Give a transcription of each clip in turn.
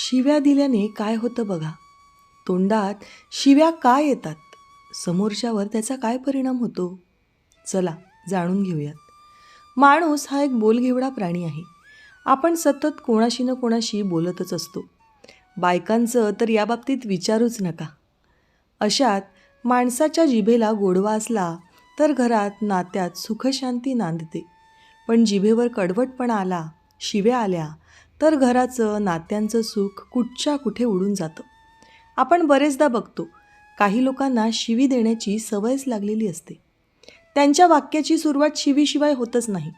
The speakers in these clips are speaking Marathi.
शिव्या दिल्याने काय होतं बघा. तोंडात शिव्या काय येतात? समोरच्यावर त्याचा काय परिणाम होतो? चला जाणून घेऊयात. माणूस हा एक बोलघेवडा प्राणी आहे. आपण सतत कोणाशी न कोणाशी बोलतच असतो. बायकांचं तर याबाबतीत विचारूच नका. अशात माणसाच्या जिभेला गोडवा असला तर घरात नात्यात सुखशांती नांदते. पण जिभेवर कडवटपणा आला शिव्या आल्या तर घराचं नात्यांचं सुख कुठच्या कुठे उडून जातं? आपण बरेचदा बघतो काही लोकांना शिवी देण्याची सवयच लागलेली असते. त्यांच्या वाक्याची सुरुवात शिवीशिवाय होतच नाही.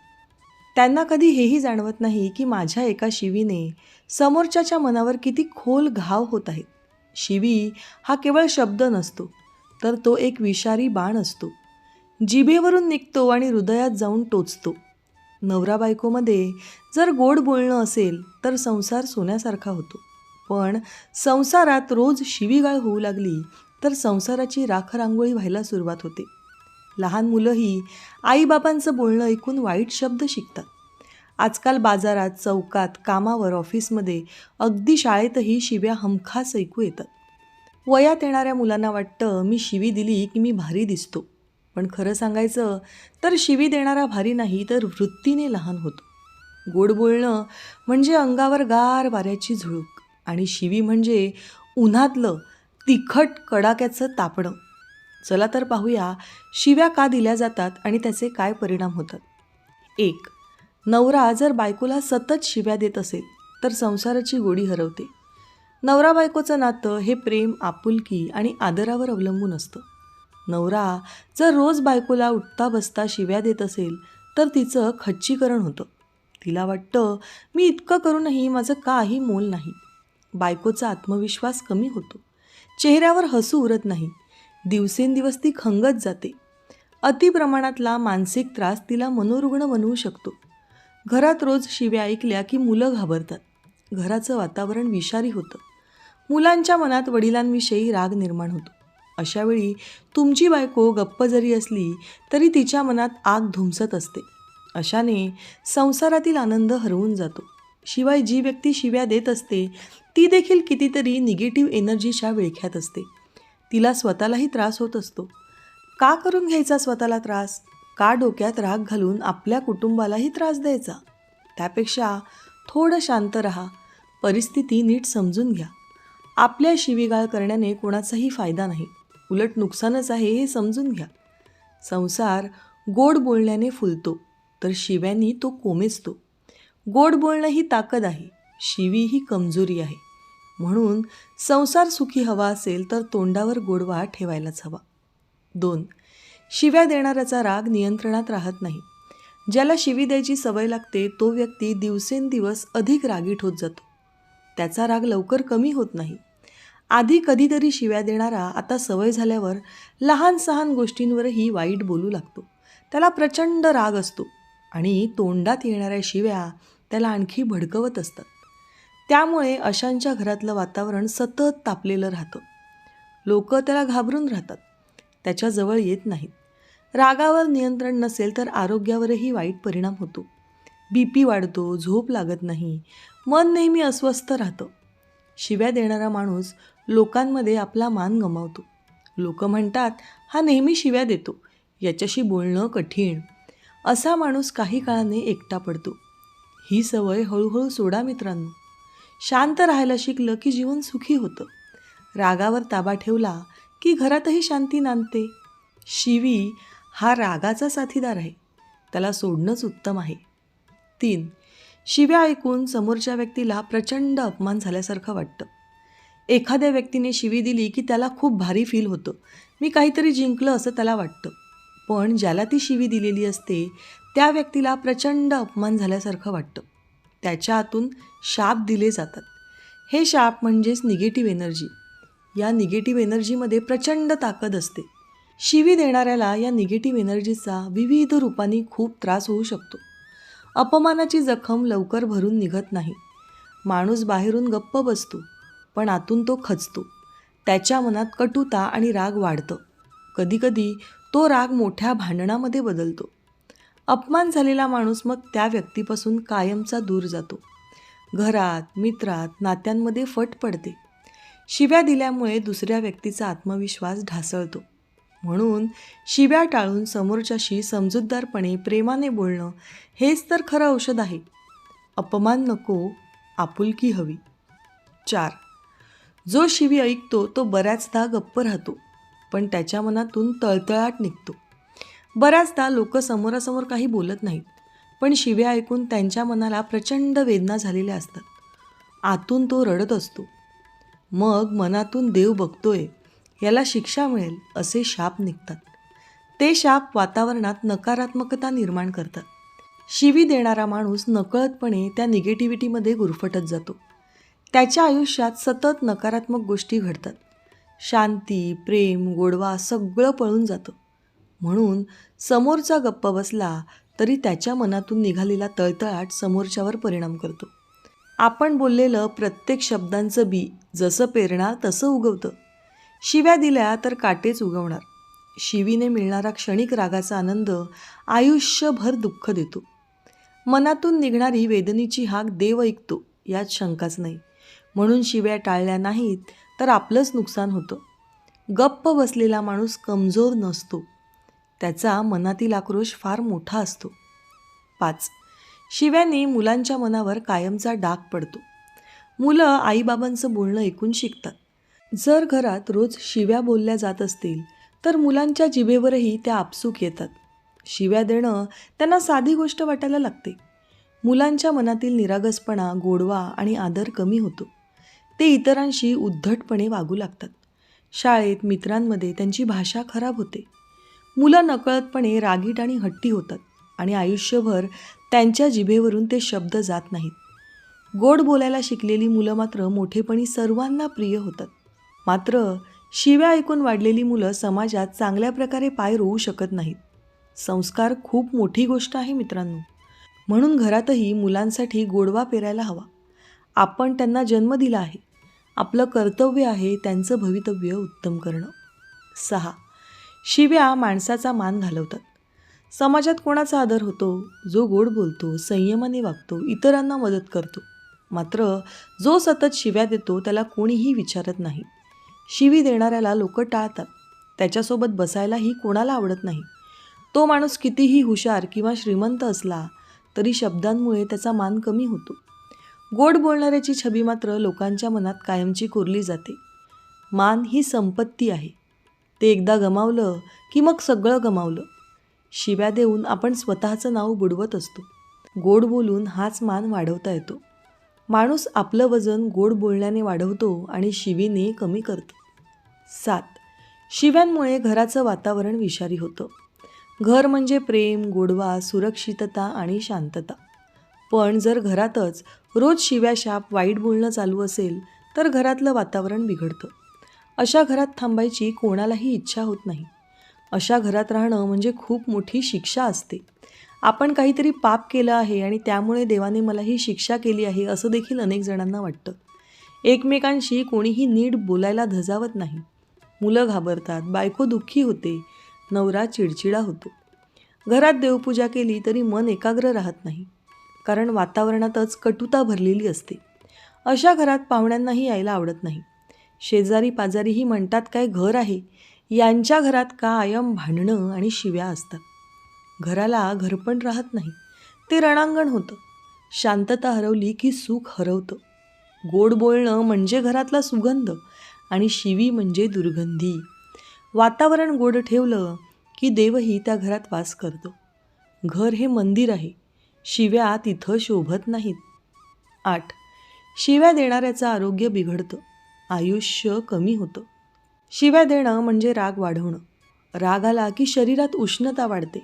त्यांना कधी हेही जाणवत नाही की माझ्या एका शिवीने समोरच्याच्या मनावर किती खोल घाव होत आहेत. शिवी हा केवळ शब्द नसतो तर तो एक विषारी बाण असतो. जिभेवरून निघतो आणि हृदयात जाऊन टोचतो. नवरा बायकोमध्ये जर गोड बोलणं असेल तर संसार सोन्यासारखा होतो. पण संसारात रोज शिवीगाळ होऊ लागली तर संसाराची राखरांगोळी व्हायला सुरुवात होते. लहान मुलंही आईबाबांचं बोलणं ऐकून वाईट शब्द शिकतात. आजकाल बाजारात चौकात कामावर ऑफिसमध्ये अगदी शाळेतही शिव्या हमखास ऐकू येतात. वयात येणाऱ्या मुलांना वाटतं मी शिवी दिली की मी भारी दिसतो. पण खरं सांगायचं तर शिवी देणारा भारी नाही तर वृत्तीने लहान होतो. गोड बोलणं म्हणजे अंगावर गार वाऱ्याची झुळूक आणि शिवी म्हणजे उन्हातलं तिखट कडाक्याचं तापणं चला तर पाहूया शिव्या का दिल्या जातात आणि त्याचे काय परिणाम होतात. एक नवरा जर बायकोला सतत शिव्या देत असेल तर संसाराची गोडी हरवते. नवरा बायकोचं नातं हे प्रेम आपुलकी आणि आदरावर अवलंबून असतं. नवरा जर रोज बायकोला उठता बसता शिव्या देत असेल तर तिचं खच्चीकरण होतं. तिला वाटतं मी इतकं करूनही माझं काही मोल नाही. बायकोचा आत्मविश्वास कमी होतो. चेहऱ्यावर हसू उरत नाही. दिवसेंदिवस ती खंगत जाते. अतिप्रमाणातला मानसिक त्रास तिला मनोरुग्ण बनवू शकतो. घरात रोज शिव्या ऐकल्या की मुलं घाबरतात. घराचं वातावरण विषारी होतं. मुलांच्या मनात वडिलांविषयी राग निर्माण होतो. अशावेळी तुमची बायको गप्प जरी असली तरी तिच्या मनात आग धुमसत असते. अशाने संसारातील आनंद हरवून जातो. शिवाय जी व्यक्ती शिव्या देत असते ती देखील कितीतरी निगेटिव्ह एनर्जीच्या विळख्यात असते. तिला स्वतःलाही त्रास होत असतो. का करून घ्यायचा स्वतःला त्रास? का डोक्यात राग घालून आपल्या कुटुंबालाही त्रास द्यायचा? त्यापेक्षा थोडं शांत रहा. परिस्थिती नीट समजून घ्या. आपल्या शिवीगाळ करण्याने कोणाचाही फायदा नाही. उलट नुकसानच आहे हे समजून घ्या. संसार गोड बोलण्याने फुलतो तर शिव्यांनी तो कोमेजतो. गोड बोलणं ही ताकद आहे शिवी ही कमजोरी आहे. म्हणून संसार सुखी हवा असेल तर तोंडावर गोडवा ठेवायलाच हवा. दोन शिव्या देणाऱ्याचा राग नियंत्रणात राहत नाही. ज्याला शिवी द्यायची सवय लागते तो व्यक्ती दिवसेंदिवस अधिक रागीट होत जातो. त्याचा राग लवकर कमी होत नाही. आधी कधीतरी शिव्या देणारा आता सवय झाल्यावर लहान सहान गोष्टींवरही वाईट बोलू लागतो. त्याला प्रचंड राग असतो आणि तोंडात येणाऱ्या शिव्या त्याला आणखी भडकवत असतात. त्यामुळे अशांच्या घरातलं वातावरण सतत तापलेलं राहतं. लोक त्याला घाबरून राहतात. त्याच्याजवळ येत नाहीत. रागावर नियंत्रण नसेल तर आरोग्यावरही वाईट परिणाम होतो. बी पी वाढतो झोप लागत नाही मन नेहमी अस्वस्थ राहतं. शिव्या देणारा माणूस लोकांमध्ये आपला मान गमावतो. लोक म्हणतात हा नेहमी शिव्या देतो याच्याशी बोलणं कठीण. असा माणूस काही काळाने एकटा पडतो. ही सवय हळूहळू सोडा मित्रांनो. शांत राहायला शिकलं की जीवन सुखी होतं. रागावर ताबा ठेवला की घरातही शांती नांदते. शिवी हा रागाचा साथीदार आहे. त्याला सोडणंच उत्तम आहे. तीन शिव्या ऐकून समोरच्या व्यक्तीला प्रचंड अपमान झाल्यासारखं वाटतं. एखाद्या व्यक्तीने शिवी दिली की त्याला खूप भारी फील होतं. मी काहीतरी जिंकलं असं त्याला वाटतं. पण ज्याला ती शिवी दिलेली असते त्या व्यक्तीला प्रचंड अपमान झाल्यासारखं वाटतं. त्याच्या हातून शाप दिले जातात. हे शाप म्हणजेच निगेटिव्ह एनर्जी या निगेटिव्ह एनर्जीमध्ये प्रचंड ताकद असते. शिवी देणाऱ्याला या निगेटिव्ह एनर्जीचा विविध रूपांनी खूप त्रास होऊ शकतो. अपमानाची जखम लवकर भरून निघत नाही. माणूस बाहेरून गप्प बसतो पण आतून तो खचतो. त्याच्या मनात कटुता आणि राग वाढतं. कधीकधी तो राग मोठ्या भांडणामध्ये बदलतो. अपमान झालेला माणूस मग त्या व्यक्तीपासून कायमचा दूर जातो. घरात मित्रात नात्यांमध्ये फट पडते. शिव्या दिल्यामुळे दुसऱ्या व्यक्तीचा आत्मविश्वास ढासळतो. म्हणून शिव्या टाळून समोरच्याशी समजूतदारपणे प्रेमाने बोलणं हेच तर खरं औषध आहे. अपमान नको आपुलकी हवी. चार. जो शिवी ऐकतो तो बऱ्याचदा गप्प राहतो पण त्याच्या मनातून तळतळाट निघतो. बऱ्याचदा लोक समोरासमोर काही बोलत नाहीत पण शिव्या ऐकून त्यांच्या मनाला प्रचंड वेदना झालेल्या असतात. आतून तो रडत असतो. मग मनातून देव बघतोय याला शिक्षा मिळेल असे शाप निघतात. ते शाप वातावरणात नकारात्मकता निर्माण करतात. शिवी देणारा माणूस नकळतपणे त्या निगेटिव्हिटीमध्ये गुरफटत जातो. त्याच्या आयुष्यात सतत नकारात्मक गोष्टी घडतात. शांती प्रेम गोडवा सगळं पळून जातं. म्हणून समोरचा गप्प बसला तरी त्याच्या मनातून निघालेला तळतळाट समोरच्यावर परिणाम करतो. आपण बोललेलं प्रत्येक शब्दांचं बी जसं पेरणार तसं उगवतं. शिव्या दिल्या तर काटेच उगवणार. शिवीने मिळणारा क्षणिक रागाचा आनंद आयुष्यभर दुःख देतो. मनातून निघणारी वेदनेची हाक देव ऐकतो यात शंकाच नाही. म्हणून शिव्या टाळल्या नाहीत तर आपलंच नुकसान होतं. गप्प बसलेला माणूस कमजोर नसतो. त्याचा मनातील आक्रोश फार मोठा असतो. पाच. शिव्याने मुलांच्या मनावर कायमचा डाग पडतो. मुलं आईबाबांचं बोलणं ऐकून शिकतात. जर घरात रोज शिव्या बोलल्या जात असतील तर मुलांच्या जिभेवरही त्या आपसूक येतात. शिव्या देणं त्यांना साधी गोष्ट वाटायला लागते. मुलांच्या मनातील निरागसपणा गोडवा आणि आदर कमी होतो. ते इतरांशी उद्धटपणे वागू लागतात. शाळेत मित्रांमध्ये त्यांची भाषा खराब होते. मुलं नकळतपणे रागीट आणि हट्टी होतात आणि आयुष्यभर त्यांच्या जिभेवरून ते शब्द जात नाहीत. गोड बोलायला शिकलेली मुलं मात्र मोठेपणी सर्वांना प्रिय होतात. मात्र शिव्या ऐकून वाढलेली मुलं समाजात चांगल्या प्रकारे पाय रोवू शकत नाहीत. संस्कार खूप मोठी गोष्ट आहे मित्रांनो. म्हणून घरातही मुलांसाठी गोडवा पेरायला हवा. आपण त्यांना जन्म दिला आहे. आपलं कर्तव्य आहे त्यांचं भवितव्य उत्तम करणं. सहा. शिव्या माणसाचा मान घालवतात. समाजात कोणाचा आदर होतो जो गोड बोलतो संयमाने वागतो इतरांना मदत करतो. मात्र जो सतत शिव्या देतो त्याला कोणीही विचारत नाही. शिवी देणाऱ्याला लोक टाळतात. त्याच्यासोबत बसायलाही कोणाला आवडत नाही. तो माणूस कितीही हुशार किंवा श्रीमंत असला तरी शब्दांमुळे त्याचा मान कमी होतो. गोड बोलणाऱ्याची छबी मात्र लोकांच्या मनात कायमची कोरली जाते. मान ही संपत्ती आहे. ते एकदा गमावलं की मग सगळं गमावलं. शिव्या देऊन आपण स्वतःचं नाव बुडवत असतो. गोड बोलून हाच मान वाढवता येतो. माणूस आपलं वजन गोड बोलण्याने वाढवतो आणि शिवीने कमी करतो. सात. शिव्यांमुळे घराचं वातावरण विषारी होतं. घर म्हणजे प्रेम गोडवा सुरक्षितता आणि शांतता. पण जर घरातच रोज शिव्या शाप वाईट बोलणं चालू असेल तर घरातलं वातावरण बिघडतं. अशा घरात थांबायची कोणालाही इच्छा होत नाही. अशा घरात राहणं म्हणजे खूप मोठी शिक्षा असते. आपण काहीतरी पाप केलं आहे आणि त्यामुळे देवाने मला ही शिक्षा केली आहे असं देखील अनेक जणांना वाटतं. एकमेकांशी कोणीही नीट बोलायला धजावत नाही. मुलं घाबरतात बायको दुःखी होते नवरा चिडचिडा होतो. घरात देवपूजा केली तरी मन एकाग्र राहत नाही कारण वातावरणातच कटुता भरलेली असते. अशा घरात पाहुण्यांनाही यायला आवडत नाही. शेजारी पाजारीही म्हणतात काय घर आहे? यांच्या घरात कायम भांडणं आणि शिव्या असतात? घराला घरपण राहत नाही. ते रणांगण होतं. शांतता हरवली की सुख हरवतं. गोड बोलणं म्हणजे घरातला सुगंध. आणि शिवी म्हणजे दुर्गंधी. वातावरण गोड ठेवलं की देवही त्या घरात वास करतो. घर हे मंदिर आहे. शिव्या तिथं शोभत नाहीत. आठ. शिव्या देणाऱ्याचं आरोग्य बिघडतं. आयुष्य कमी होतं. शिव्या देणं म्हणजे राग वाढवणं. राग आला की शरीरात उष्णता वाढते.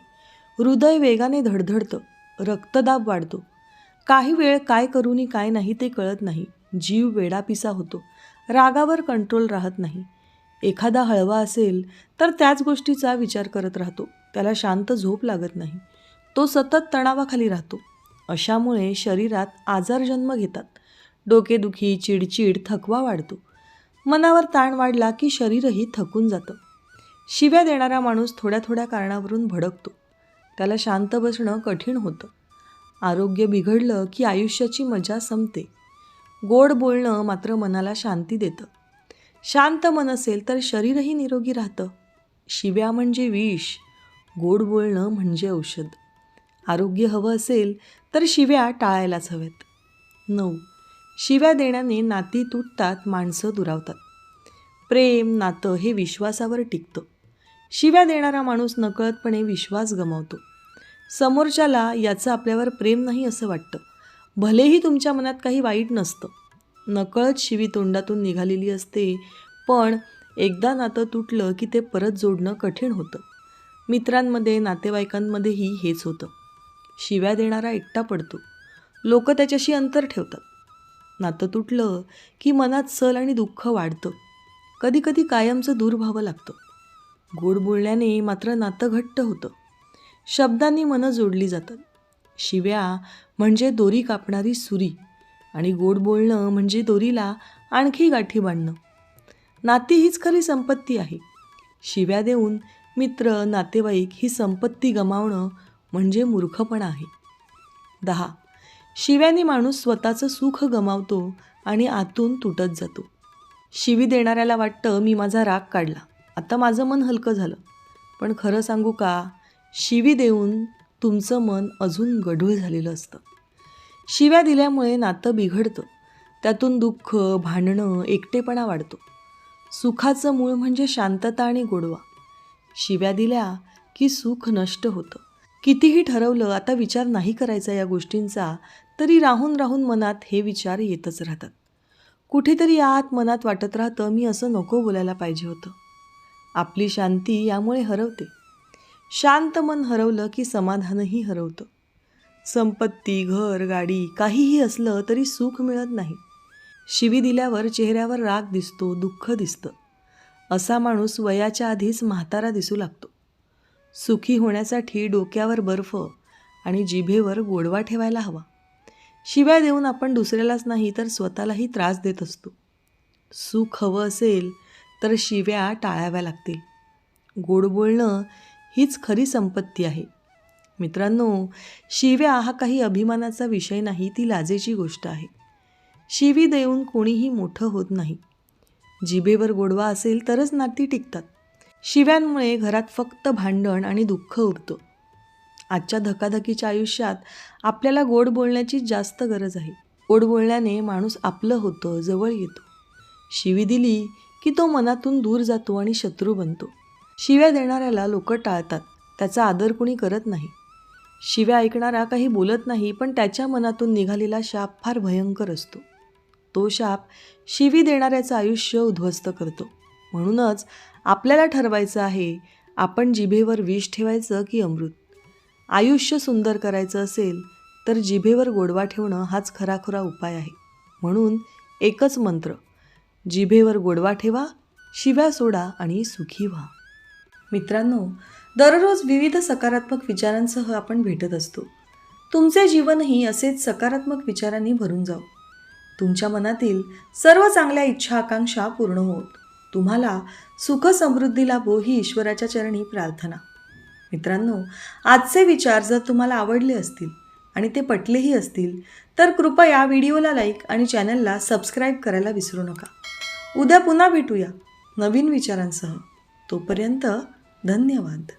हृदय वेगाने धडधडतं. रक्तदाब वाढतो. काही वेळ काय करूनी काय नाही ते कळत नाही. जीव वेडापिसा होतो. रागावर कंट्रोल राहत नाही. एखादा हळवा असेल तर त्याच गोष्टीचा विचार करत राहतो. त्याला शांत झोप लागत नाही. तो सतत तणावाखाली राहतो. अशामुळे शरीरात आजार जन्म घेतात. डोकेदुखी चिडचिड थकवा वाढतो. मनावर ताण वाढला की शरीरही थकून जातं. शिव्या देणारा माणूस थोड्या थोड्या कारणावरून भडकतो. त्याला शांत बसणं कठीण होतं. आरोग्य बिघडलं की आयुष्याची मजा संपते. गोड बोलणं मात्र मनाला शांती देतं. शांत मन असेल तर शरीरही निरोगी राहतं. शिव्या म्हणजे विष गोड बोलणं म्हणजे औषध. आरोग्य हवं असेल तर शिव्या टाळायलाच हव्यात. नऊ. शिव्या देण्याने नाती तुटतात माणसं दुरावतात. प्रेम नातं हे विश्वासावर टिकतं. शिव्या देणारा माणूस नकळतपणे विश्वास गमावतो. समोरच्याला याचं आपल्यावर प्रेम नाही असं वाटतं. भलेही तुमच्या मनात काही वाईट नसतं. नकळत शिवी तोंडातून निघालेली असते पण एकदा नातं तुटलं की ते परत जोडणं कठीण होतं. मित्रांमध्ये नातेवाईकांमध्येही हेच होतं. शिव्या देणारा एकटा पडतो. लोक त्याच्याशी अंतर ठेवतात. नातं तुटलं की मनात सल आणि दुःख वाढतं. कधीकधी कायमचं दूर व्हावं लागतं. गोड बोलण्याने मात्र नातं घट्ट होतं. शब्दांनी मनं जोडली जातात. शिव्या म्हणजे दोरी कापणारी सुरी आणि गोड बोलणं म्हणजे दोरीला आणखी गाठी बांधणं. नाती हीच खरी संपत्ती आहे. शिव्या देऊन मित्र नातेवाईक ही संपत्ती गमावणं म्हणजे मूर्खपणा आहे. दहा. शिव्याने माणूस स्वतःचं सुख गमावतो आणि आतून तुटत जातो. शिवी देणाऱ्याला वाटतं मी माझा राग काढला. आता माझं मन हलकं झालं. पण खरं सांगू का? शिवी देऊन तुमचं मन अजून गढूळ झालेलं असतं. शिव्या दिल्यामुळे नातं बिघडतं. त्यातून दुःख भांडणं एकटेपणा वाढतो. सुखाचं मूळ म्हणजे शांतता आणि गोडवा. शिव्या दिल्या की सुख नष्ट होतं. कितीही ठरवलं आता विचार नाही करायचा या गोष्टींचा तरी राहून राहून मनात हे विचार येतच राहतात. कुठेतरी आत मनात वाटत राहतं मी असं नको बोलायला पाहिजे होतं. आपली शांती यामुळे हरवते. शांत मन हरवलं की समाधानही हरवतं. संपत्ती घर गाडी काहीही असलं तरी सुख मिळत नाही. शिवी दिल्यावर चेहऱ्यावर राग दिसतो दुःख दिसतं. असा माणूस वयाच्या आधीच म्हातारा दिसू लागतो. सुखी होण्यासाठी डोक्यावर बर्फ आणि जिभेवर गोडवा ठेवायला हवा. शिव्या देऊन आपण दुसऱ्यालाच नाही तर स्वतःलाही त्रास देत असतो. सुख हवं असेल तर शिव्या टाळाव्या लागतील. गोड बोलणं हीच खरी संपत्ती आहे. मित्रांनो शिव्या हा काही अभिमानाचा विषय नाही ती लाजेची गोष्ट आहे. शिवी देऊन कोणीही मोठं होत नाही. जिभेवर गोडवा असेल तरच नाती टिकतात. शिव्यांमुळे घरात फक्त भांडण आणि दुःख उरतं. आजच्या धकाधकीच्या आयुष्यात आपल्याला गोड बोलण्याची जास्त गरज आहे. गोड बोलण्याने माणूस आपलं होतं जवळ येतो. शिवी दिली की तो मनातून दूर जातो आणि शत्रू बनतो. शिव्या देणाऱ्याला लोक टाळतात. त्याचा आदर कुणी करत नाही. शिव्या ऐकणारा काही बोलत नाही पण त्याच्या मनातून निघालेला शाप फार भयंकर असतो. तो शाप शिवी देणाऱ्याचं आयुष्य उद्ध्वस्त करतो. म्हणूनच आपल्याला ठरवायचं आहे आपण जिभेवर विष ठेवायचं की अमृत? आयुष्य सुंदर करायचं असेल तर जिभेवर गोडवा ठेवणं हाच खराखुरा उपाय आहे. म्हणून एकच मंत्र जिभेवर गोडवा ठेवा शिव्या सोडा आणि सुखी व्हा. मित्रांनो दररोज विविध सकारात्मक विचारांसह आपण भेटत असतो. तुमचे जीवनही असेच सकारात्मक विचारांनी भरून जाऊ तुमच्या मनातील सर्व चांगल्या इच्छा आकांक्षा पूर्ण होत. तुम्हाला सुख समृद्धी लाभो ही ईश्वराच्या चरणी प्रार्थना. मित्रांनो आजचे विचार जर तुम्हाला आवडले असतील आणि ते पटलेही असतील तर कृपया व्हिडिओला लाईक आणि चॅनलला सबस्क्राईब करायला विसरू नका. उद्या पुन्हा भेटूया नवीन विचारांसह. तोपर्यंत धन्यवाद.